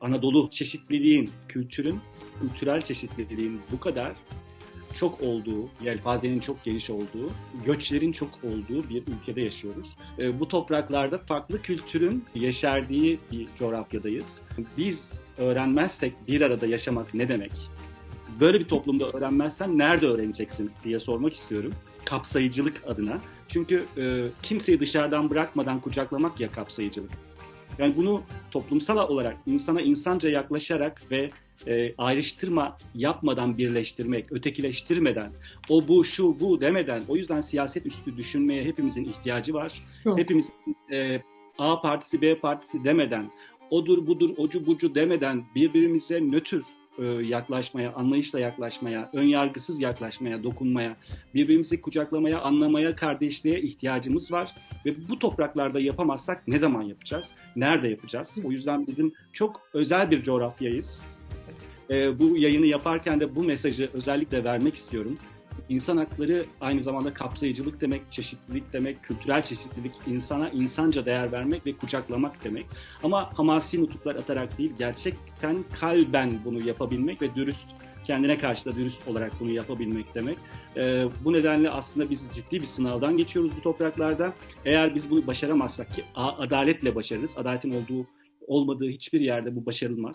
Anadolu çeşitliliğin, kültürün, kültürel çeşitliliğin bu kadar çok olduğu, yelpazenin çok geniş olduğu, göçlerin çok olduğu bir ülkede yaşıyoruz. E, bu topraklarda farklı kültürün yeşerdiği bir coğrafyadayız. Biz öğrenmezsek bir arada yaşamak ne demek? Böyle bir toplumda öğrenmezsen nerede öğreneceksin diye sormak istiyorum. Kapsayıcılık adına. Çünkü e, kimseyi dışarıdan bırakmadan kucaklamak ya kapsayıcılık. Yani bunu toplumsal olarak insana insanca yaklaşarak ve e, ayrıştırma yapmadan birleştirmek, ötekileştirmeden, o bu şu bu demeden, o yüzden siyaset üstü düşünmeye hepimizin ihtiyacı var. Yok. Hepimiz e, A partisi B partisi demeden, odur budur ocu bucu demeden birbirimize nötr yaklaşmaya, anlayışla yaklaşmaya, önyargısız yaklaşmaya, dokunmaya, birbirimizi kucaklamaya, anlamaya, kardeşliğe ihtiyacımız var. Ve bu topraklarda yapamazsak ne zaman yapacağız? Nerede yapacağız? O yüzden bizim çok özel bir coğrafyayız. E, bu yayını yaparken de bu mesajı özellikle vermek istiyorum. İnsan hakları aynı zamanda kapsayıcılık demek, çeşitlilik demek, kültürel çeşitlilik, insana insanca değer vermek ve kucaklamak demek. Ama hamasi nutuklar atarak değil, gerçekten kalben bunu yapabilmek ve dürüst, kendine karşı da dürüst olarak bunu yapabilmek demek. Ee, bu nedenle aslında biz ciddi bir sınavdan geçiyoruz bu topraklarda. Eğer biz bunu başaramazsak ki adaletle başarırız, adaletin olduğu olmadığı hiçbir yerde bu başarılmaz.